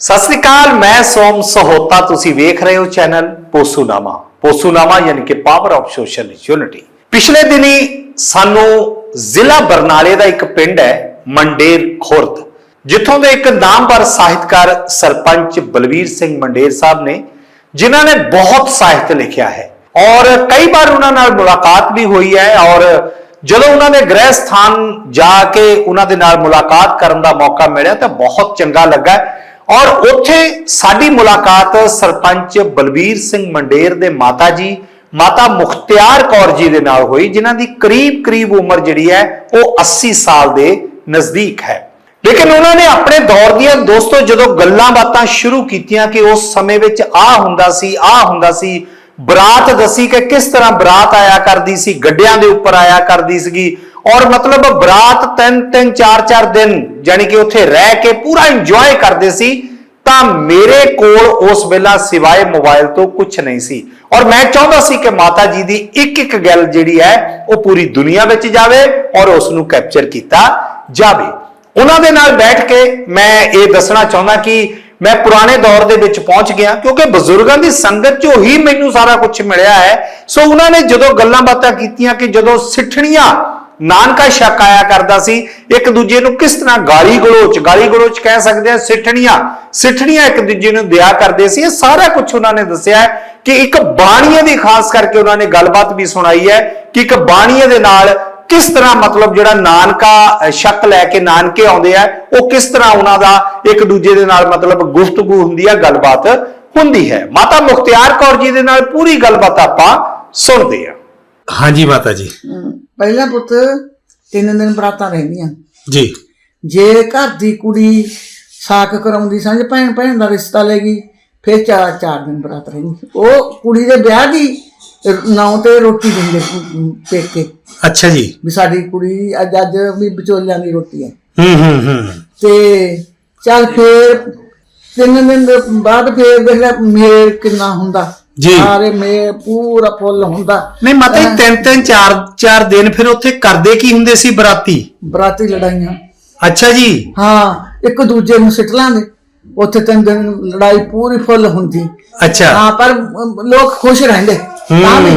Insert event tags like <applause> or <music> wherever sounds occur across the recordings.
ਸਤਿ ਸ੍ਰੀ ਅਕਾਲ, ਮੈਂ ਸੋਮ ਸਹੋਤਾ, ਤੁਸੀਂ ਵੇਖ ਰਹੇ ਹੋ ਚੈਨਲ ਪੋਸੂਨਾਮਾ। ਪੋਸੂਨਾਮਾ ਯਾਨੀ ਕਿ ਪਾਵਰ ਆਫ ਸੋਸ਼ਲ ਯੂਨਿਟੀ ਪਿਛਲੇ ਦਿਨੀ ਸਾਨੂੰ ਜ਼ਿਲ੍ਹਾ ਬਰਨਾਲੇ ਦਾ ਇੱਕ ਪਿੰਡ ਹੈ, ਮੰਡੇਰ ਖੁਰਦ। ਜਿੱਥੋਂ ਦੇ ਇੱਕ ਨਾਮਵਰ ਸਾਹਿਤਕਾਰ ਸਰਪੰਚ ਬਲਵੀਰ ਸਿੰਘ ਮੰਡੇਰ ਸਾਹਿਬ ਨੇ, ਜਿਨ੍ਹਾਂ ਨੇ ਬਹੁਤ ਸਾਹਿਤ ਲਿਖਿਆ ਹੈ। ਔਰ ਕਈ ਵਾਰ ਉਹਨਾਂ ਨਾਲ ਮੁਲਾਕਾਤ ਵੀ ਹੋਈ ਹੈ ਔਰ ਜਦੋਂ ਉਹਨਾਂ ਦੇ ਗ੍ਰਹਿ ਸਥਾਨ ਜਾ ਕੇ ਉਹਨਾਂ ਦੇ ਨਾਲ ਮੁਲਾਕਾਤ ਕਰਨ ਦਾ ਮੌਕਾ ਮਿਲਿਆ ਤਾਂ ਬਹੁਤ ਚੰਗਾ ਲੱਗਾ। ਔਰ ਉੱਥੇ ਸਾਡੀ ਮੁਲਾਕਾਤ ਸਰਪੰਚ ਬਲਬੀਰ ਸਿੰਘ ਮੰਡੇਰ ਦੇ ਮਾਤਾ ਜੀ, ਮਾਤਾ ਮੁਖਤਿਆਰ ਕੌਰ ਜੀ ਦੇ ਨਾਲ ਹੋਈ, ਜਿਨ੍ਹਾਂ ਦੀ ਕਰੀਬ ਕਰੀਬ ਉਮਰ ਜਿਹੜੀ ਹੈ, ਉਹ 80 ਸਾਲ ਦੇ ਨਜ਼ਦੀਕ ਹੈ। ਲੇਕਿਨ ਉਹਨਾਂ ਨੇ ਆਪਣੇ ਦੌਰ ਦੀਆਂ ਦੋਸਤੋ, ਜਦੋਂ ਗੱਲਾਂ ਬਾਤਾਂ ਸ਼ੁਰੂ ਕੀਤੀਆਂ ਕਿ ਉਸ ਸਮੇਂ ਵਿੱਚ ਆ ਹੁੰਦਾ ਸੀ ਆ ਹੁੰਦਾ ਸੀ, ਬਰਾਤ ਦੱਸੀ ਕਿ ਕਿਸ ਤਰ੍ਹਾਂ ਬਰਾਤ ਆਇਆ ਕਰਦੀ ਸੀ, ਗੱਡਿਆਂ ਦੇ ਉੱਪਰ ਆਇਆ ਕਰਦੀ ਸੀਗੀ, ਔਰ ਮਤਲਬ ਬਰਾਤ ਤਿੰਨ ਤਿੰਨ ਚਾਰ ਚਾਰ ਦਿਨ ਯਾਨੀ ਕਿ ਉੱਥੇ ਰਹਿ ਕੇ ਪੂਰਾ ਇੰਜੋਏ ਕਰਦੇ ਸੀ ਤਾਂ ਮੇਰੇ ਕੋਲ ਉਸ ਵੇਲਾ ਸਿਵਾਏ ਮੋਬਾਈਲ ਤੋਂ ਕੁਝ ਨਹੀਂ ਸੀ। ਔਰ ਮੈਂ ਚਾਹੁੰਦਾ ਸੀ ਕਿ ਮਾਤਾ ਜੀ ਦੀ ਇੱਕ ਇੱਕ ਗੱਲ ਜਿਹੜੀ ਹੈ, ਉਹ ਪੂਰੀ ਦੁਨੀਆ ਵਿੱਚ ਜਾਵੇ ਔਰ ਉਸ ਨੂੰ ਕੈਪਚਰ ਕੀਤਾ ਜਾਵੇ। ਉਹਨਾਂ ਦੇ ਨਾਲ ਬੈਠ ਕੇ ਮੈਂ ਇਹ ਦੱਸਣਾ ਚਾਹੁੰਦਾ ਕਿ ਮੈਂ ਪੁਰਾਣੇ ਦੌਰ ਦੇ ਵਿੱਚ ਪਹੁੰਚ ਗਿਆ ਕਿਉਂਕਿ ਬਜ਼ੁਰਗਾਂ ਦੀ ਸੰਗਤ 'ਚੋਂ ਹੀ ਮੈਨੂੰ ਸਾਰਾ ਕੁਝ ਮਿਲਿਆ ਹੈ। ਸੋ ਉਹਨਾਂ ਨੇ ਜਦੋਂ ਗੱਲਾਂ ਬਾਤਾਂ ਕੀਤੀਆਂ ਕਿ ਜਦੋਂ ਸਿੱਠਣੀਆਂ ਨਾਨਕਾ ਸ਼ੱਕ ਆਇਆ ਕਰਦਾ ਸੀ ਇੱਕ ਦੂਜੇ ਨੂੰ ਕਿਸ ਤਰ੍ਹਾਂ ਗਾਲੀ ਗਲੋਚ ਗਾਲੀ ਗਲੋਚ ਕਹਿ ਸਕਦੇ ਆ ਸਿੱਠਣੀਆਂ ਸਿੱਠਣੀਆਂ ਇੱਕ ਦੂਜੇ ਨੂੰ ਦਿਆ ਕਰਦੇ ਸੀ ਇਹ ਸਾਰਾ ਕੁਝ ਉਹਨਾਂ ਨੇ ਦੱਸਿਆ ਕਿ ਇੱਕ ਬਾਣੀਏ ਦੀ ਖਾਸ ਕਰਕੇ ਉਹਨਾਂ ਨੇ ਗੱਲਬਾਤ ਵੀ ਸੁਣਾਈ ਹੈ ਕਿ ਇੱਕ ਬਾਣੀਏ ਦੇ ਨਾਲ ਕਿਸ ਤਰ੍ਹਾਂ ਮਤਲਬ ਜਿਹੜਾ ਨਾਨਕਾ ਸ਼ੱਕ ਲੈ ਕੇ ਨਾਨਕੇ ਆਉਂਦੇ ਆ ਉਹ ਕਿਸ ਤਰ੍ਹਾਂ ਉਹਨਾਂ ਦਾ ਇੱਕ ਦੂਜੇ ਦੇ ਨਾਲ ਮਤਲਬ ਗੁਫ਼ਤਗੂ ਹੁੰਦੀ ਆ ਗੱਲਬਾਤ ਹੁੰਦੀ ਹੈ। ਮਾਤਾ ਮੁਖਤਿਆਰ ਕੌਰ ਜੀ ਦੇ ਨਾਲ ਪੂਰੀ ਗੱਲਬਾਤ ਆਪਾਂ ਸੁਣਦੇ ਆ ਹਾਂਜੀ ਮਾਤਾ ਜੀ। ਪਹਿਲਾ ਪੁੱਤ ਤਿੰਨ ਦਿਨ ਬਰਾਤਾਂ ਰਹਿੰਦੀਆਂ। ਜੀ। ਜੇ ਘਰ ਦੀ ਕੁੜੀ ਸਾਕ ਕਰਾਉਂਦੀ ਸਮਝ ਭੈਣ ਭੈਣ ਦਾ ਰਿਸ਼ਤਾ ਲੈ ਗਈ ਫਿਰ ਚਾਰ ਚਾਰ ਦਿਨ ਬਰਾਤ ਰਹਿੰਦੀ। ਉਹ ਕੁੜੀ ਦੇ ਵਿਆਹ ਦੀ ਨਾਉ ਤੇ ਰੋਟੀ ਦਿੰਦੇ ਪੇਕੇ। ਅੱਛਾ ਜੀ। ਵੀ ਸਾਡੀ ਕੁੜੀ ਅੱਜ ਅੱਜ ਵੀ ਵਿਚੋਲਿਆਂ ਦੀ ਰੋਟੀ ਹੈ। ਹੂੰ ਹੂੰ ਹੂੰ। ਤੇ ਚੱਲ ਫੇਰ ਤਿੰਨ ਦਿਨ ਦੇ ਬਾਅਦ ਫੇਰ ਦੇਖ ਲੈ ਮੇਲ ਕਿੰਨਾ ਹੁੰਦਾ। ਜੀ। ਸਾਰੇ ਮੇ ਪੂਰਾ ਫੁੱਲ ਹੁੰਦਾ। ਨਹੀਂ ਮਾਤਾ ਜੀ ਤਿੰਨ ਤਿੰਨ ਚਾਰ ਚਾਰ ਦਿਨ ਫਿਰ ਉੱਥੇ ਕਰਦੇ ਕੀ ਹੁੰਦੇ ਸੀ ਬਰਾਤੀ? ਬਰਾਤੀ ਲੜਾਈਆਂ। ਅੱਛਾ ਜੀ। ਹਾਂ ਇੱਕ ਦੂਜੇ ਨੂੰ ਸਿੱਟ ਲਾਂਦੇ ਉੱਥੇ ਤਿੰਨ ਦਿਨ ਲੜਾਈ ਪੂਰੀ ਫੁੱਲ ਹੁੰਦੀ। ਅੱਛਾ। ਹਾਂ ਪਰ ਲੋਕ ਖੁਸ਼ ਰਹਿੰਦੇ। ਤਾਂ ਵੀ।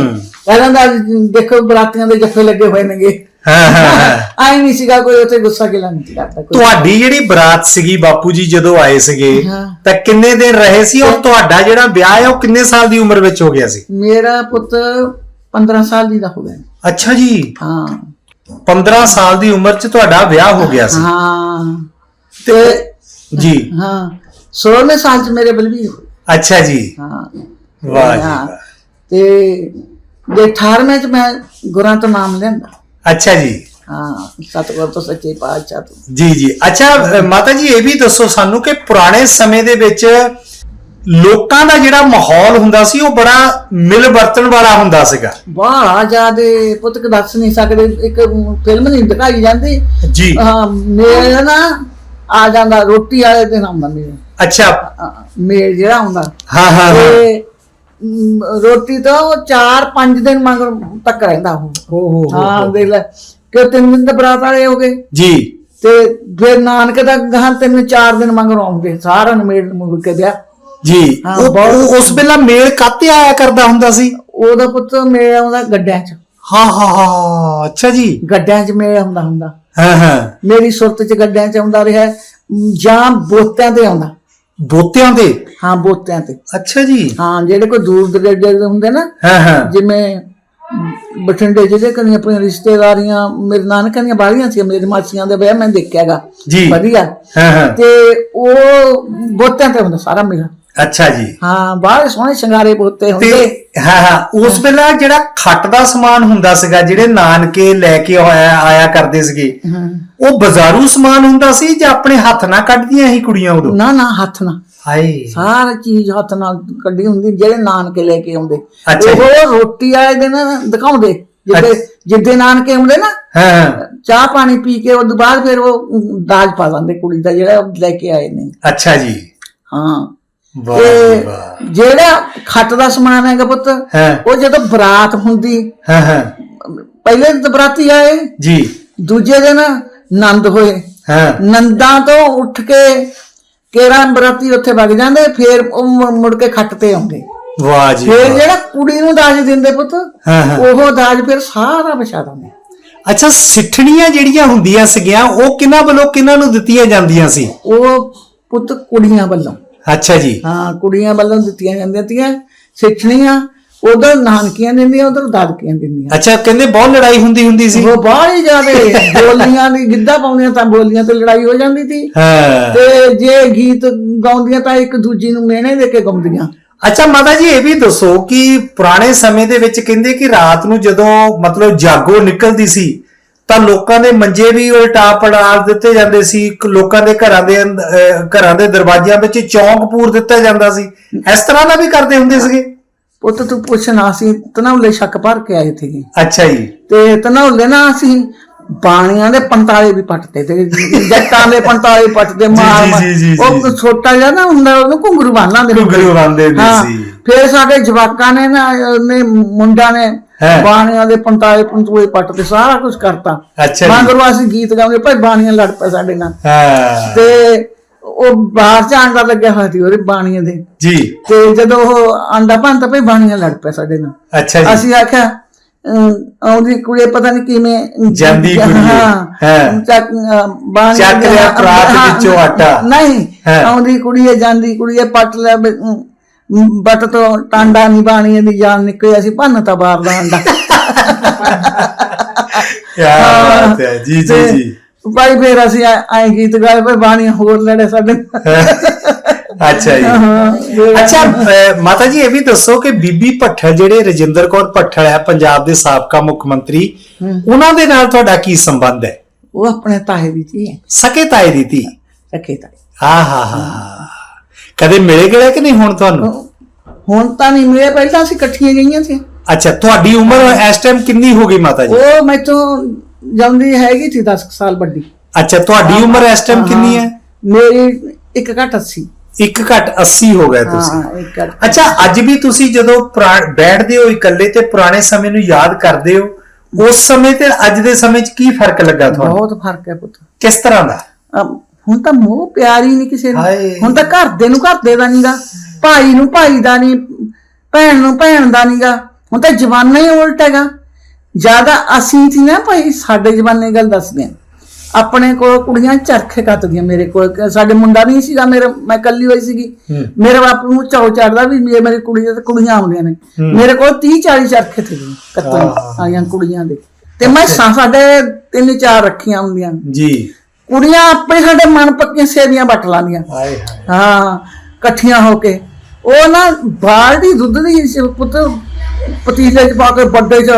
ਪਹਿਲਾਂ ਦਾ ਦੇਖੋ ਬਰਾਤੀਆਂ ਦੇ ਜੱਫੇ ਲੱਗੇ ਹੋਏ ਨੇਗੇ। ਹਾਂ ਹਾਂ <laughs> ਆਈ ਨਹੀਂ ਸੀਗਾ ਕੋਈ ਉੱਥੇ ਗੁੱਸਾ ਗਿਲਾ ਨਹੀਂ ਸੀ ਕਰਦਾ ਕੋਈ? ਤੁਹਾਡੀ ਜਿਹੜੀ ਬਰਾਤ ਸੀਗੀ ਬਾਪੂ ਜੀ ਜਦੋਂ ਆਏ ਸੀਗੇ ਹਾਂ। ਤਾਂ ਕਿੰਨੇ ਦਿਨ ਰਹੇ ਸੀ ਔਰ ਤੁਹਾਡਾ ਜਿਹੜਾ ਵਿਆਹ ਹੈ ਉਹ ਕਿੰਨੇ ਸਾਲ ਦੀ ਉਮਰ ਵਿੱਚ ਹੋ ਗਿਆ ਸੀ? ਮੇਰਾ ਪੁੱਤ 15 ਸਾਲ ਦੀ ਦਾ ਹੋ ਗਿਆ। ਅੱਛਾ ਜੀ। ਹਾਂ। 15 ਸਾਲ ਦੀ ਉਮਰ 'ਚ ਤੁਹਾਡਾ ਵਿਆਹ ਹੋ ਗਿਆ ਸੀ। ਹਾਂ। ਤੇ ਜੀ। ਹਾਂ। 16ਵੇਂ ਸਾਲ ਚ ਮੇਰੇ ਬਲਵੀਰ ਹੋਏ। ਅੱਛਾ ਜੀ। ਹਾਂ। ਵਾਹ ਜੀ ਹਾਂ। ਵਾਹ। ਤੇ ਜੇ 18ਵੇਂ ਚ ਮੈਂ ਗੁਰਾਂ ਤੋਂ ਨਾਮ ਲੈਂਦਾ ਅੱਛਾ ਜੀ। ਹਾਂ ਸਤਿਗੁਰ ਤੋਂ ਸੱਚੇ ਪਾਤਸ਼ਾਹ ਤੋਂ। ਜੀ ਜੀ। ਅੱਛਾ ਮਾਤਾ ਜੀ ਇਹ ਵੀ ਦੱਸੋ ਸਾਨੂੰ ਕਿ ਪੁਰਾਣੇ ਸਮੇਂ ਦੇ ਵਿੱਚ ਲੋਕਾਂ ਦਾ ਜਿਹੜਾ ਮਾਹੌਲ ਹੁੰਦਾ ਸੀ ਉਹ ਬੜਾ ਮਿਲ ਵਰਤਣ ਵਾਲਾ ਹੁੰਦਾ ਸੀਗਾ। ਬਾਹਲਾ ਜਿਆਦੇ ਪੁੱਤ ਕਿ ਦੱਸ ਨਹੀਂ ਸਕਦੇ ਇੱਕ ਫਿਲਮ ਨਹੀਂ ਦਿਖਾਈ ਜਾਂਦੀ। ਜੀ। ਹਾਂ ਮੇਰਾ ਨਾ ਆ ਜਾਂਦਾ ਰੋਟੀ ਵਾਲੇ ਦਿਨ ਆਉਂਦਾ ਮੇਰਾ ਅੱਛਾ ਮੇਲ ਜਿਹੜਾ ਆਉਂਦਾ ਹਾਂ ਹਾਂ। ਤੇ ਰੋਟੀ ਤਾਂ ਉਹ 4-5 ਦਿਨ ਮੰਗ ਤੱਕ ਰਹਿੰਦਾ ਉਹ। ਹੋ ਹੋ ਹਾਂ। ਦੇਖ ਲੈ ਕਿ ਤਿੰਨ ਦਿਨ ਤਾਂ ਬਰਾਤ ਵਾਲੇ ਹੋ ਗਏ। ਜੀ। ਤੇ ਫਿਰ ਨਾਨਕ ਦਾ ਗਾਂ ਤਿੰਨ ਚਾਰ ਦਿਨ ਮੰਗ ਆਉਂਦੇ ਸਾਰਿਆਂ ਨੂੰ ਮੇਲ ਮੁੜ ਕੇ ਦਿਆ। ਜੀ। ਉਹ- ਉਸ ਵੇਲੇ ਮੇਲ ਕਾਤੇ ਆਇਆ ਕਰਦਾ ਹੁੰਦਾ ਸੀ? ਉਹਦਾ ਪੁੱਤ ਮੇਲ ਆਉਂਦਾ ਗੱਡਿਆਂ 'ਚ। ਹਾਂ ਹਾਂ ਹਾਂ। ਅੱਛਾ ਜੀ। ਗੱਡਿਆਂ 'ਚ ਮੇਲ ਆਉਂਦਾ ਹੁੰਦਾ। ਹਾਂ ਹਾਂ। ਮੇਰੀ ਸੁਰਤ 'ਚ ਗੱਡਿਆਂ 'ਚ ਆਉਂਦਾ ਰਿਹਾ ਜਾਂ ਬੋਤਿਆਂ ਤੇ ਆਉਂਦਾ। ਬੋਤਿਆਂ ਦੇ ਹਾਂ ਬੋਤਿਆਂ ਤੇ। ਅੱਛਾ ਜੀ। ਹਾਂ ਜਿਹੜੇ ਕੋਈ ਦੂਰ ਦਰੇਡੇ ਦੇ ਹੁੰਦੇ ਨਾ ਹਾਂ ਹਾਂ। ਜਿਵੇਂ ਬਠਿੰਡੇ ਜਿਹੜੇ ਕਨੀ ਆਪਣੀਆਂ ਰਿਸ਼ਤੇਦਾਰੀਆਂ ਮੇਰੇ ਨਾਨਕਾਂ ਦੀਆਂ ਬਾਹਲੀਆਂ ਸੀ ਮੇਰੇ ਮਾਸੀਆਂ ਦੇ ਵਿਆਹ ਮੈਂ ਦੇਖਿਆਗਾ ਜੀ। ਵਧੀਆ। ਹਾਂ ਹਾਂ। ਤੇ ਉਹ ਬੋਤਿਆਂ ਤੇ ਹੁੰਦਾ ਸਾਰਾ ਮੇਰਾ ਅੱਛਾ ਜੀ। ਹਾਂ ਬਾਹਰ ਸੋਹਣੇ ਸ਼ਿੰਗਾਰੇ ਬੋਤੇ ਹੁੰਦੇ। ਤੇ ਹਾਂ ਹਾਂ ਉਸ ਵੇਲੇ ਜਿਹੜਾ ਖੱਟ ਦਾ ਸਮਾਨ ਹੁੰਦਾ ਸੀਗਾ ਜਿਹੜੇ ਨਾਨਕੇ ਲੈ ਕੇ ਆਇਆ ਆਇਆ ਕਰਦੇ ਸੀਗੇ ਹਾਂ। ਉਹ ਬਾਜ਼ਾਰੂ ਸਮਾਨ ਹੁੰਦਾ ਸੀ ਜਾਂ ਆਪਣੇ ਹੱਥ ਨਾਲ ਕੱਢਦੀਆਂ ਸੀ ਕੁੜੀਆਂ ਉਦੋਂ? ਨਾ ਨਾ ਹੱਥ ਨਾਲ। ਹਾਏ। ਸਾਰੀ ਚੀਜ਼ ਹੱਥ ਨਾਲ ਕੱਢੀ ਹੁੰਦੀ ਜਿਹੜੇ ਨਾਨਕੇ ਲੈ ਕੇ ਆਉਂਦੇ। ਅੱਛਾ ਜੀ। ਉਹ ਰੋਟੀ ਵਾਲੇ ਦਿਨ ਦਿਖਾਉਂਦੇ ਜਿੱਦੇ ਜਿੱਦੇ ਨਾਨਕੇ ਆਉਂਦੇ ਨਾ ਹਾਂ। ਚਾਹ ਪਾਣੀ ਪੀ ਕੇ ਉਸ ਤੋਂ ਬਾਅਦ ਫਿਰ ਉਹ ਦਾਜ ਪਾ ਦਿੰਦੇ ਕੁੜੀ ਦਾ ਜਿਹੜਾ ਉਹ ਲੈ ਕੇ ਆਏ ਨੇ। ਅੱਛਾ ਜੀ। ਹਾਂ। ਤੇ ਜਿਹੜਾ ਖੱਟ ਦਾ ਸਮਾਨ ਹੈਗਾ ਪੁੱਤ ਉਹ ਜਦੋਂ ਬਰਾਤ ਹੁੰਦੀ ਹਾਂ ਹਾਂ। ਪਹਿਲੇ ਦਿਨ ਬਰਾਤੀ ਆਏ ਜੀ। ਦੂਜੇ ਦਿਨ ਨੰਦ ਹੋਏ। ਹਾਂ। ਨੰਦਾਂ ਤੋਂ ਉੱਠ ਕੇ ਕੇਰਾਂ ਬਰਾਤੀ ਉੱਥੇ ਵਗ ਜਾਂਦੇ ਫਿਰ ਉਹ ਮੁੜ- ਕੇ ਖੱਟ ਤੇ ਆਉਂਦੇ। ਵਾਹ ਜੀ ਫਿਰ। ਜਿਹੜਾ ਕੁੜੀ ਨੂੰ ਦਾਜ ਦਿੰਦੇ ਪੁੱਤ। ਉਹ ਦਾਜ ਫਿਰ ਸਾਰਾ ਵਿਛਾ ਦਿੰਦੇ। ਅੱਛਾ ਸਿੱਠਣੀਆਂ ਜਿਹੜੀਆਂ ਹੁੰਦੀਆਂ ਸੀਗੀਆਂ ਉਹ ਕਿਹਨਾਂ ਵੱਲੋਂ ਕਿਹਨਾਂ ਨੂੰ ਦਿੱਤੀਆਂ ਜਾਂਦੀਆਂ ਸੀ? ਉਹ ਪੁੱਤ ਕੁੜੀਆਂ ਵੱਲੋਂ। ਅੱਛਾ ਜੀ। ਹਾਂ ਕੁੜੀਆਂ ਵੱਲੋਂ ਦਿੱਤੀਆਂ ਜਾਂਦੀਆਂ ਤੀਆਂ ਸਿੱਖਣੀਆਂ ਉਧਰ ਨਾਨਕੀਆਂ ਦਿੰਦੀਆਂ ਉਧਰ ਦਾਦਕੀਆਂ ਦਿੰਦੀਆਂ। ਅੱਛਾ ਕਹਿੰਦੇ ਬਹੁਤ ਲੜਾਈ ਹੁੰਦੀ ਹੁੰਦੀ ਸੀ। ਉਹ ਬਾਹਲੀ ਜ਼ਿਆਦੇ ਬੋਲੀਆਂ ਦੀ ਗਿੱਧਾ ਪਾਉਂਦੀਆਂ ਤਾਂ ਬੋਲੀਆਂ ਤੇ ਲੜਾਈ ਹੋ ਜਾਂਦੀ ਸੀ। ਹਾਂ। ਤੇ ਜੇ ਗੀਤ ਗਾਉਂਦੀਆਂ ਤਾਂ ਇੱਕ ਦੂਜੀ ਨੂੰ ਮਿਹਣੇ ਦੇ ਕੇ ਗਾਉਂਦੀਆਂ। ਅੱਛਾ ਮਾਤਾ ਜੀ ਇਹ ਵੀ ਦੱਸੋ ਕਿ ਪੁਰਾਣੇ ਸਮੇਂ ਦੇ ਵਿੱਚ ਕਹਿੰਦੇ ਕਿ ਰਾਤ ਨੂੰ ਜਦੋਂ ਮਤਲਬ ਜਾਗੋ ਨਿਕਲਦੀ ਸੀ ਤਾਂ ਲੋਕਾਂ ਦੇ ਮੰਜੇ ਵੀ ਉਲਟਾ ਪੜਾ ਦਿੱਤੇ ਜਾਂਦੇ ਸੀ ਲੋਕਾਂ ਦੇ ਘਰਾਂ ਦੇ ਘਰਾਂ ਦੇ ਦਰਵਾਜ਼ਿਆਂ ਵਿੱਚ ਚੌਂਕ ਪੂਰ ਦਿੱਤਾ ਜਾਂਦਾ ਸੀ ਇਸ ਤਰ੍ਹਾਂ ਦਾ ਵੀ ਕਰਦੇ ਹੁੰਦੇ ਸੀਗੇ ਪੁੱਤ ਤੂੰ ਪੁੱਛਣਾ ਸੀ ਤਨੌਲੇ ਛੱਕ ਭਰ ਕੇ ਆਏ ਸੀਗੇ ਅੱਛਾ ਜੀ ਤੇ ਤਨੌਲੇ ਨਾ ਅਸੀਂ ਬਾਣੀਆਂ ਦੇ ਪੰਤਾਲੇ ਵੀ ਪੱਟਦੇ ਤੇ ਜੱਟਾਂ ਦੇ ਪੰਤਾਲੇ ਪੱਟਦੇ ਮਾਰ ਉਹ। ਛੋਟਾ ਜਿਹਾ ਨਾ ਹੁੰਦਾ ਉਹਨੂੰ ਘੁੰਗਰੂ ਬੰਨ੍ਹ ਲੈਂਦੇ ਹੁੰਦੇ ਘੁੰਗਰੂ ਬੰਨ੍ਹਦੇ। ਸੀ। ਫਿਰ ਸਾਡੇ ਜਵਾਕਾਂ ਨੇ ਨਾ ਉਹਨੇ ਮੁੰਡਾ ਨੇ। ਬਾਣੀਆਂ ਦੇ ਪੰਤਾਲੇ ਪੰਤੂਲੇ ਪੱਟਦੇ ਸਾਰਾ ਕੁਝ ਕਰਤਾ ਅੱਛਾ। ਮਗਰੋਂ ਅਸੀਂ ਗੀਤ ਗਾਉਂਦੇ ਭਾਈ ਬਾਣੀਆਂ ਲੜ ਪਏ ਸਾਡੇ ਨਾਲ ਹਾਂ ਤੇ ਉਹ ਬਾਹਰ ਚ ਆਂਡਾ ਲੱਗਿਆ ਹੋਇਆ ਸੀ ਉਹਦੇ ਬਾਣੀਆਂ ਦੇ ਜੀ ਤੇ ਜਦੋਂ ਉਹ ਆਂਡਾ ਭੰਨਤਾ ਭਈ ਬਾਣੀਆਂ ਲੜ ਪਏ ਸਾਡੇ ਨਾਲ ਅੱਛਾ ਜੀ ਅਸੀਂ ਆਖਿਆ ਆਉਂਦੀ ਕੁੜੀ ਪਤਾ ਨਹੀਂ ਕਿਵੇਂ ਜਾਂਦੀ ਕੁੜੀਏ। ਹਾਂ। ਚੱਕ ਅਮ, ਬਾਣੀ ਚੱਕ ਦੇ- ਲਿਆ ਪਰਾਤ ਵਿੱਚੋਂ ਆਟਾ। ਨਹੀਂ। ਆਉਂਦੀ ਕੁੜੀਏ ਜਾਂਦੀ ਕੁੜੀਏ ਪੱਟ ਅਮ, ਬੱਟ ਤੋਂ ਟਾਂਡਾ ਨਹੀਂ ਬਾਣੀ ਦੀ ਜਾਨ ਨਿਕਲੀ ਅਸੀਂ ਭੰਨ ਤਾ ਬਾਹਰ ਦਾ ਬਾਤ ਹੈ ਜੀ ਜੀ ਜੀ। ਭਾਈ ਫੇਰ ਅਸੀਂ ਆਏ ਗੀਤ ਗਾਏ ਭਾਈ ਬਾਣੀ ਹੋਰ ਲੜੇ ਸਾਡੇ। ਅੱਛਾ ਜੀ। ਅੱਛਾ ਮਾਤਾ ਜੀ ਇਹ ਵੀ ਦੱਸੋ ਕਿ ਬੀਬੀ ਭੱਠਲ ਜਿਹੜੇ ਰਜਿੰਦਰ ਕੌਰ ਭੱਠਲ ਹੈ ਪੰਜਾਬ ਦੇ ਸਾਬਕਾ ਮੁੱਖ ਮੰਤਰੀ ਉਹਨਾਂ ਦੇ ਨਾਲ ਤੁਹਾਡਾ ਕੀ ਸੰਬੰਧ ਹੈ? ਉਹ ਆਪਣੇ ਤਾਏ ਦੀ ਧੀ ਹੈ। ਸਕੇ ਤਾਏ ਦੀ ਧੀ? ਸਕੇ ਤਾਏ। ਆ ਹਾ ਹਾ। ਕਦੇ ਮਿਲੇ ਗਏ ਕਿ ਨਹੀਂ ਹੁਣ ਤੁਹਾਨੂੰ? ਹੁਣ ਤਾਂ ਨਹੀਂ ਮਿਲੇ ਪਹਿਲਾਂ ਅਸੀਂ ਇਕੱਠੀਆਂ ਗਈਆਂ ਸੀ। ਅੱਛਾ ਤੁਹਾਡੀ ਉਮਰ ਇਸ ਟਾਈਮ ਕਿੰਨੀ ਹੋ ਗਈ ਮਾਤਾ ਜੀ? ਉਹ ਮੈਥੋਂ ਜਾਂਦੀ ਹੈਗੀ ਸੀ 10 ਸਾਲ ਵੱਡੀ। ਅੱਛਾ ਤੁਹਾਡੀ ਉਮਰ ਇਸ ਟਾਈਮ ਕਿੰਨੀ ਹੈ। ਮੇਰੀ ਇੱਕ ਘੱਟ 80 ਇੱਕ ਘੱਟ 80 ਹੋ ਗਏ ਤੁਸੀਂ। ਹਾਂ ਇੱਕ ਘੱਟ ਅੱਛਾ ਅੱਜ ਵੀ ਤੁਸੀਂ ਜਦੋਂ ਬੈਠਦੇ ਹੋ ਇਕੱਲੇ ਤੇ ਪੁਰਾਣੇ ਸਮੇਂ ਨੂੰ ਯਾਦ ਕਰਦੇ ਹੋ ਉਸ ਸਮੇਂ ਤੇ ਅੱਜ ਦੇ ਸਮੇਂ 'ਚ ਕੀ ਫ਼ਰਕ ਲੱਗਾ ਤੁਹਾਨੂੰ? ਬਹੁਤ ਫ਼ਰਕ ਹੈ ਪੁੱਤ। ਕਿਸ ਤਰ੍ਹਾਂ ਦਾ? ਹੁਣ ਤਾਂ ਮੋਹ ਪਿਆਰ ਹੀ ਨਹੀਂ ਕਿਸੇ ਨੂੰ। ਹਾਏ। ਹੁਣ ਤਾਂ ਘਰ ਦੇ ਨੂੰ ਘਰ ਦੇ ਨਹੀਂਗਾ ਭਾਈ ਨੂੰ ਭਾਈ ਦਾ ਨਹੀਂ ਭੈਣ ਨੂੰ ਭੈਣ ਦਾ ਨਹੀਂਗਾ ਹੁਣ ਤਾਂ ਜਵਾਨਾ ਹੀ ਉਲਟ ਹੈਗਾ। ਜ਼ਿਆਦਾ ਅਸੀਂ ਸੀ ਨਾ ਭਾਈ ਸਾਡੇ ਜਵਾਨੇ ਗੱਲ ਦੱਸਦੇ ਆ। ਆਪਣੇ ਕੋਲ ਕੁੜੀਆਂ ਚਰਖੇ ਕੱਤਦੀਆਂ ਮੇਰੇ ਕੋਲ। ਕ- ਸਾਡੇ ਮੁੰਡਾ ਨਹੀਂ ਸੀਗਾ ਮੇਰੇ ਮੈਂ ਕੱਲੀ ਹੋਈ ਸੀਗੀ। ਹੂੰ। ਮੇਰੇ ਬਾਪੂ ਨੂੰ ਚਾਉ ਚੜਦਾ ਵੀ ਮੇਰੇ ਮੇਰੀ ਕੁੜੀ ਤੇ ਕੁੜੀਆਂ ਆਉਂਦੀਆਂ ਨੇ। ਮੇਰੇ ਕੋਲ 30 40 ਚਰਖੇ ਸੀ ਕੱਤਣ ਆਈਆਂ ਕੁੜੀਆਂ ਦੇ। ਤੇ ਮੈਂ ਸਾ- ਸਾਡੇ ਤਿੰਨ ਚਾਰ ਰੱਖੀਆਂ ਹੁੰਦੀਆਂ ਜੀ। ਕੁੜੀਆਂ ਆਪੇ ਸਾਡੇ ਮਨ ਪੱਕੀਆਂ ਸੇਵੀਆਂ ਵੱਟ ਲਾਂਦੀਆਂ ਹਾਏ ਹਾਏ। ਹਾਂ ਇਕੱਠੀਆਂ ਹੋ ਕੇ। ਉਹ ਨਾ ਬਾਲਟੀ ਦੁੱਧ ਦੀ ਸੀ, ਪੁੱਤ ਪਤੀਲੇ 'ਚ ਪਾ ਕੇ ਵੱਡੇ 'ਚ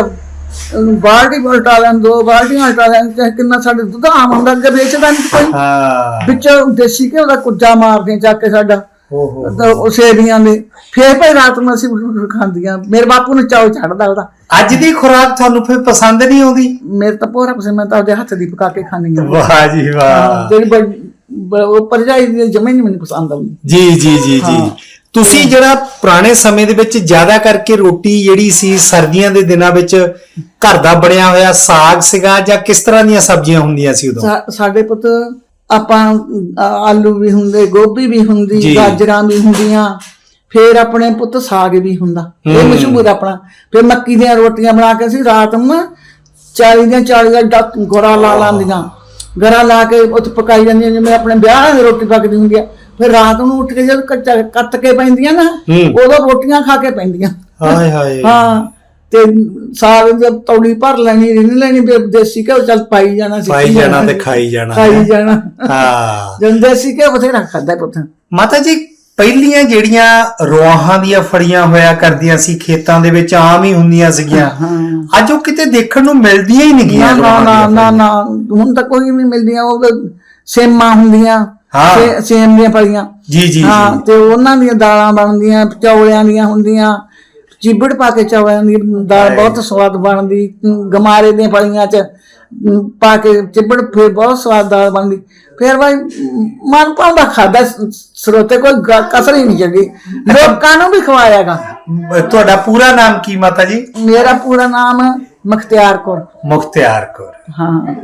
ਅਮ, ਬਾਲਟੀ ਉਲਟਾ ਲੈਣ ਦੋ ਬਾਲਟੀਆਂ ਉਲਟਾ ਲੈਣ ਚਾਹੇ ਕਿੰਨਾ ਸਾਡੇ ਦੁੱਧ ਆਮ ਹੁੰਦਾ ਅੱਗੇ ਵੇਚਦਾ ਨਹੀਂ ਕੋਈ। ਹਾਂ। ਵਿੱਚ ਦੇਸੀ ਘਿਓ ਦਾ ਕੁੱਜਾ ਮਾਰਦੇ ਚੱਕ ਕੇ ਸਾਡਾ। ਹੋ ਹੋ ਤਾਂ ਉਹ ਸੇਵੀਆਂ ਦੇ ਫੇਰ ਭਾਈ ਰਾਤ ਨੂੰ ਅਸੀਂ ਖਾਂਦੀਆਂ। ਮੇਰੇ ਬਾਪੂ ਨੂੰ ਚਾਉ ਚੜਦਾ ਉਹਦਾ। ਅੱਜ ਦੀ ਖੁਰਾਕ ਤੁਹਾਨੂੰ ਫਿਰ ਪਸੰਦ ਨਹੀਂ ਆਉਂਦੀ? ਮੇਰੇ ਤਾਂ ਪੋਰਾ ਪਸੰਦ ਮੈਂ ਤਾਂ ਉਹਦੇ ਹੱਥ ਦੀ ਪਕਾ ਕੇ ਖਾਂਦੀ ਹਾਂ ਵਾਹ ਜੀ ਵਾਹ। ਜਿਹੜੀ ਉਹ ਪਰਜਾਈ ਦੀ ਜਮੇ ਨਹੀਂ ਮੈਨੂੰ ਪਸੰਦ ਆਉਂਦੀ। ਜੀ ਜੀ ਜੀ ਜੀ। ਤੁਸੀਂ ਜਿਹੜਾ ਪੁਰਾਣੇ ਸਮੇਂ ਦੇ ਵਿੱਚ ਜ਼ਿਆਦਾ ਕਰਕੇ ਰੋਟੀ ਜਿਹੜੀ ਸੀ ਸਰਦੀਆਂ ਦੇ ਦਿਨਾਂ ਵਿੱਚ ਘਰ ਦਾ ਬਣਿਆ ਹੋਇਆ ਸਾਗ ਸੀਗਾ ਜਾਂ ਕਿਸ ਤਰ੍ਹਾਂ ਦੀਆਂ ਸਬਜ਼ੀਆਂ ਹੁੰਦੀਆਂ ਸੀ ਉਦੋਂ? ਸਾਡੇ ਪੁੱਤ ਆਪਾਂ ਆਲੂ ਵੀ ਹੁੰਦੇ ਗੋਭੀ ਵੀ। ਹੁੰਦੀ ਗਾਜਰਾਂ ਵੀ ਹੁੰਦੀਆਂ ਫੇਰ ਆਪਣੇ ਪੁੱਤ ਸਾਗ ਵੀ ਹੁੰਦਾ। ਇਹ। ਮਸ਼ਹੂਰ ਆਪਣਾ। ਫੇਰ ਮੱਕੀ ਦੀਆਂ ਰੋਟੀਆਂ ਬਣਾ ਕੇ ਅਸੀਂ ਰਾਤ ਨੂੰ ਨਾ 40 ਦੀਆਂ 40 ਦਾ ਡੱਕ ਗੋਰਾ ਲਾ ਲਾਂਦੀਆਂ। ਗਰਾ ਲਾ ਕੇ ਉੱਥੇ ਪਕਾਈ ਜਾਂਦੀਆਂ ਜਿਵੇਂ ਆਪਣੇ ਵਿਆਹ ਦੀ ਰੋਟੀ ਪੱਕਦੀ ਹੁੰਦੀ ਆ। ਫਿਰ ਰਾਤ ਨੂੰ ਉੱਠ ਕੇ ਜਦ ਕੱਤ ਕੇ ਪੈਂਦੀਆਂ ਨਾ। ਉਦੋਂ ਰੋਟੀਆਂ ਖਾ ਕੇ ਪੈਂਦੀਆਂ। ਹਾਏ ਹਾਏ। ਹਾਂ। ਤੇ ਸਾਗ ਜਦ ਤੌੜੀ ਭਰ ਲੈਣੀ ਰਿੰਨ ਲੈਣੀ ਫਿਰ ਦੇਸੀ ਘਿਓ ਚੱਲ ਪਾਈ ਜਾਣਾ ਸਿੱਟੀ ਪਾਈ ਜਾਣਾ ਤੇ ਖਾਈ ਜਾਣਾ ਖਾਈ ਜਾਣਾ। ਹਾਂ। ਜਦ ਦੇਸੀ ਘਿਓ ਬਥੇਰਾ ਖਾਦਾ ਪੁੱਤ। ਮਾਤਾ ਜੀ ਪਹਿਲੀਆਂ ਜਿਹੜੀਆਂ ਰੋਹਾਂ ਦੀਆਂ ਫੜੀਆਂ ਹੋਇਆ ਕਰਦੀਆਂ ਸੀ ਖੇਤਾਂ ਦੇ ਵਿੱਚ ਆਮ ਹੀ ਹੁੰਦੀਆਂ ਸੀਗੀਆਂ। ਅੱਜ ਉਹ ਕਿਤੇ ਦੇਖਣ ਨੂੰ ਮਿਲਦੀਆਂ ਹੀ ਨਹੀਂ ਨਾ ਗੀਆਂ ਨਾ ਨਾ ਨਾ ਨਾ ਹੁਣ ਤਾਂ ਕੋਈ ਨਹੀਂ ਮਿਲਦੀਆਂ ਉਹ ਤਾਂ ਸੇਮਾਂ ਹੁੰਦੀਆਂ ਹਾਂ। ਸੇ- ਸੇਮ ਦੀਆਂ ਫਲੀਆਂ। ਜੀ ਜੀ ਜੀ। ਹਾਂ ਤੇ ਉਹਨਾਂ ਦੀਆਂ ਦਾਲਾਂ ਬਣਦੀਆਂ ਚੌਲਿਆਂ ਦੀਆਂ ਹੁੰਦੀਆਂ ਚਿਬੜ ਪਾ ਕੇ ਚੌਲਿਆਂ ਦੀ ਦਾਲ ਬਹੁਤ ਸਵਾਦ ਬਣਦੀ ਗਮਾਰੇ ਦੀਆਂ ਫਲੀਆਂ ਚ ਪਾ ਕੇ ਚਿਬੜ ਫਿਰ ਬਹੁਤ ਸਵਾਦ ਦਾਲ ਬਣਦੀ। ਫਿਰ ਭਾਈ ਮਨ ਪਾਉਂਦਾ ਖਾਦਾ ਸਰੋਤੇ ਕੋਈ ਕਸਰ ਹੀ ਨਹੀਂ ਜਗੀ ਲੋਕਾਂ ਨੂੰ ਵੀ ਖਵਾਇਆਗਾ। ਤੁਹਾਡਾ ਪੂਰਾ ਨਾਮ ਕੀ ਮਾਤਾ ਜੀ? ਮੇਰਾ ਪੂਰਾ ਨਾਮ ਮਖਤਿਆਰ ਕੌਰ। ਮੁਖਤਿਆਰ ਕੌਰ। ਹਾਂ।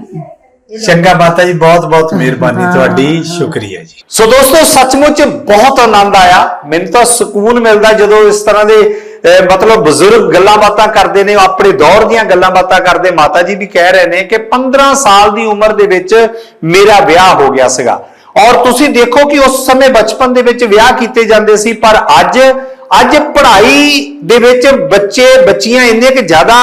ਚੰਗਾ ਮਾਤਾ ਜੀ ਬਹੁਤ ਬਹੁਤ ਮਿਹਰਬਾਨੀ ਤੁਹਾਡੀ ਸ਼ੁਕਰੀਆ ਜੀ। ਸੋ ਦੋਸਤੋ ਸੱਚਮੁੱਚ ਬਹੁਤ ਆਨੰਦ ਆਇਆ। ਮੈਨੂੰ ਤਾਂ ਸਕੂਨ ਮਿਲਦਾ ਜਦੋਂ ਇਸ ਤਰ੍ਹਾਂ ਦੇ ਮਤਲਬ ਬਜ਼ੁਰਗ ਗੱਲਾਂ ਬਾਤਾਂ ਕਰਦੇ ਨੇ ਆਪਣੇ ਦੌਰ ਦੀਆਂ ਗੱਲਾਂ ਬਾਤਾਂ ਕਰਦੇ। ਮਾਤਾ ਜੀ ਵੀ ਕਹਿ ਰਹੇ ਨੇ ਕਿ 15 ਸਾਲ ਦੀ ਉਮਰ ਦੇ ਵਿੱਚ ਮੇਰਾ ਵਿਆਹ ਹੋ ਗਿਆ ਸੀਗਾ। ਔਰ ਤੁਸੀਂ ਦੇਖੋ ਕਿ ਉਸ ਸਮੇਂ ਬਚਪਨ ਦੇ ਵਿੱਚ ਵਿਆਹ ਕੀਤੇ ਜਾਂਦੇ ਸੀ, ਪਰ ਅੱਜ ਅੱਜ ਪੜ੍ਹਾਈ ਦੇ ਵਿੱਚ ਬੱਚੇ, ਬੱਚੀਆਂ ਇੰਨੇ ਕਿ ਜ਼ਿਆਦਾ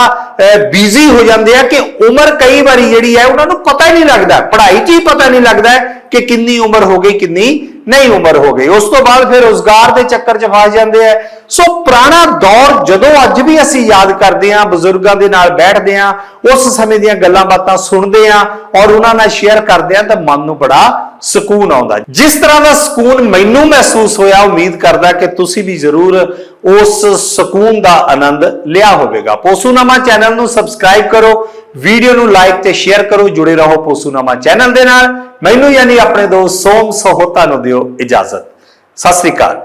ਬਿਜ਼ੀ ਹੋ ਜਾਂਦੇ ਆ ਕਿ ਉਮਰ ਕਈ ਵਾਰੀ ਜਿਹੜੀ ਹੈ, ਉਹਨਾਂ ਨੂੰ ਪਤਾ ਹੀ ਨਹੀਂ ਲੱਗਦਾ। ਪੜ੍ਹਾਈ 'ਚ ਹੀ ਪਤਾ ਨਹੀਂ ਲੱਗਦਾ ਕਿ ਕਿੰਨੀ ਉਮਰ ਹੋ ਗਈ, ਕਿੰਨੀ ਨਹੀਂ ਉਮਰ ਹੋ ਗਈ। ਉਸ ਤੋਂ ਬਾਅਦ ਫਿਰ ਰੋਜ਼ਗਾਰ ਦੇ ਚੱਕਰ 'ਚ ਫਸ ਜਾਂਦੇ ਆ। ਸੋ ਪੁਰਾਣਾ ਦੌਰ ਜਦੋਂ ਅੱਜ ਵੀ ਅਸੀਂ ਯਾਦ ਕਰਦੇ ਆ ਬਜ਼ੁਰਗਾਂ ਦੇ ਨਾਲ ਬੈਠਦੇ ਆ ਉਸ ਸਮੇਂ ਦੀਆਂ ਗੱਲਾਂ ਬਾਤਾਂ ਸੁਣਦੇ ਆ ਔਰ ਉਹਨਾਂ ਨਾਲ ਸ਼ੇਅਰ ਕਰਦੇ ਆ ਤਾਂ ਮਨ ਨੂੰ ਬੜਾ ਸਕੂਨ ਆਉਂਦਾ। ਜਿਸ ਤਰ੍ਹਾਂ ਦਾ ਸਕੂਨ ਮੈਨੂੰ ਮਹਿਸੂਸ ਹੋਇਆ, ਉਮੀਦ ਕਰਦਾ ਕਿ ਤੁਸੀਂ ਵੀ ਜ਼ਰੂਰ ਉਸ ਸਕੂਨ ਦਾ ਆਨੰਦ ਲਿਆ ਹੋਵੇਗਾ। ਪੋਸੂਨਾਮਾ ਚੈਨਲ ਨੂੰ ਸਬਸਕ੍ਰਾਈਬ ਕਰੋ ਵੀਡੀਓ ਨੂੰ ਲਾਈਕ ਤੇ ਸ਼ੇਅਰ ਕਰੋ, ਜੁੜੇ ਰਹੋ ਪੋਸੂਨਾਮਾ ਚੈਨਲ ਦੇ ਨਾਲ। ਮੈਨੂੰ ਯਾਨੀ ਆਪਣੇ ਦੋਸਤ ਸੋਮ ਸਹੋਤਾ ਨੂੰ ਦਿਓ ਇਜਾਜ਼ਤ। ਸਤਿ ਸ੍ਰੀ ਅਕਾਲ।